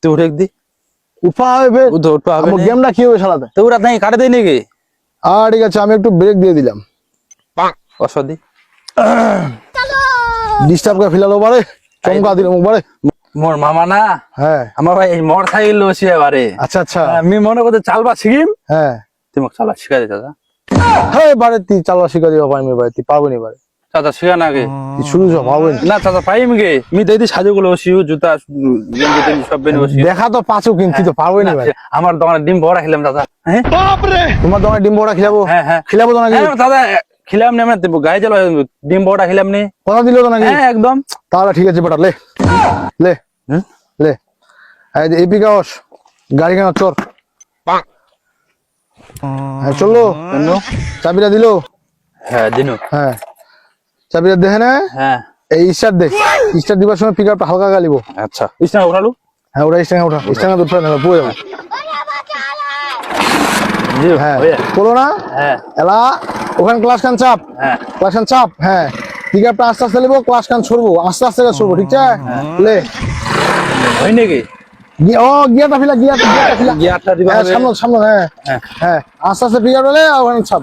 তো উঠে দি। উঠা হবে। ফের উঠো উঠো হবে গেমটা কি হবে সালাতে তো ওরা নাই কাটে দেই নাকি? আর ঠিক আছে আমি একটু ব্রেক দিয়ে দিলাম। অসদি ডিস্টার্ব করে ফেলালো বারে চমকা দিল মুখ বারে। মোর মামা না? হ্যাঁ। আমার ভাই আচ্ছা আচ্ছা। আমি মনে করতে চালবা শিখিম হ্যাঁ। তুমি মোক চালা শিখা দে চাচা হ্যাঁ বারে তুই চালবা দিবা পারবি বারে তুই পারবি নি বারে চাচা শিখা না গে। শুরু সব না চাচা পাইম গে। মি দেই সাজু গুলো জুতা গেঞ্জি টেঞ্জি সব বেনে দেখা তো পাঁচও কিনছি তো পারবি নি বারে আমার দোকানে ডিম বড়া খেলাম দাদা হ্যাঁ? তোমার দোকানে ডিম বড়া খিলাবো? হ্যাঁ হ্যাঁ। খিলাবো তো নাকি? হ্যাঁ, দাদা খিলাম নি গায়ে চালো ডিম বড়া খেলাম নি। কথা দিল তো নাকি? হ্যাঁ একদম। তাহলে ঠিক আছে বেটা লে। লে? লে। এপি কাওস গাড়ি কেন চোর। হ্যাঁ চলল। চাবিটা দিল। হ্যাঁ দিনু। হ্যাঁ। চাবিটা দেখে না। হ্যাঁ। এই স্টার দে। স্টার দিবার সময় পিক আপটা হালকা গালিব। আচ্ছা। ইসনা উঠালু? হ্যাঁ ওটা স্টাঙ্গা ওঠা স্টাঙ্গা দুধ ফেলে পুয়ে যাবে। হ্যাঁ বলো না। হ্যাঁ। এলা ওখানে ক্লাস খান চাপ। হ্যাঁ। ক্লাস খান চাপ হ্যাঁ। পিক আপটা আস্তে আস্তে লিবো ক্লাস খান ছড়বো। আস্তে আস্তে ছড়বো ঠিক আছে? লে। হয় নাকি? ও গিয়াটা ফিলা গিয়াটা গিয়াটা ফিলা। গিয়ারটা দিবা সামনে সামনে হ্যাঁ। হ্যাঁ। আস্তে আস্তে পিক আপ ওখানে চাপ।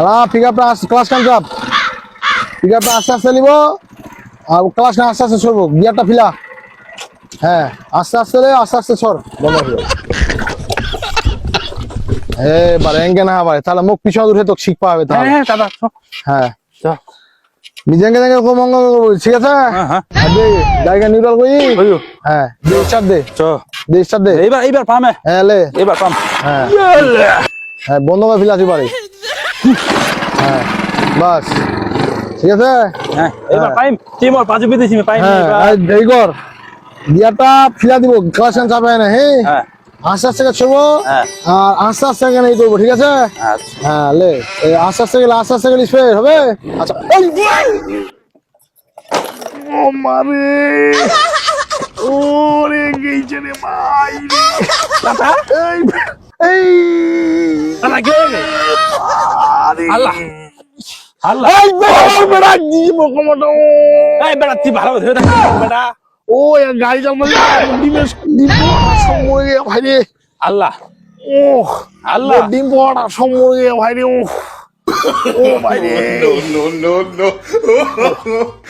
আলা পিক আপটা ক্লাস কান চাপ পিক আপটা আস্তে আস্তে নিব আর ক্লাস কান আস্তে আস্তে সরবো গিয়ারটা ফিলা। হ্যাঁ আস্তে আস্তে আস্তে আস্তে সর। বন্ধ করে এবার এঙ্গে না পারে তাহলে মুখ পিছনে উঠে তো শিখ পাবে হ্যাঁ তাহলে। হ্যাঁ দাদা চ, হ্যাঁ। নিজেকে দেখে করব ঠিক আছে? হ্যাঁ হ্যাঁ। দে জায়গা নিউট্রাল করি। হ্যাঁ দে স্টার্ট দে। চ। দে স্টার্ট দে। এইবার এইবার পামে। হ্যাঁ লে। এইবার পাম। হ্যাঁ। হ্যাঁ বন্ধ করে ফেলাছি পারি হ্যাঁ বাস। ঠিক আছে? হ্যাঁ এইবার পাইম। পাঁচ বিদেশি মে পাইম হ্যাঁ ফিলা দিব ক্লাস চাপে না হ্যাঁ হ্যাঁ। আস্তে আস্তে ছবো হ্যাঁ। আর আস্তে আস্তে এখানে এই করব ঠিক আছে? আচ্ছা। হ্যাঁ লে এই আস্তে আস্তে গেলে আস্তে আস্তে গেলে স্প্রে হবে? আচ্ছা ও মারে ওরে গেইছে রে ভাই এই এই দাদা কে গে আল্লাহ আল্লাহ এই বেড়া বেড়া দি মোকমটো এই বেড়া তুই ভালো ধরে থাক বেড়া ও গাড়ি জাল মানে ডিমেশ ডিম সময়ে ভাইরে আল্লাহ ও আল্লাহ ডিম পড়া সময়ে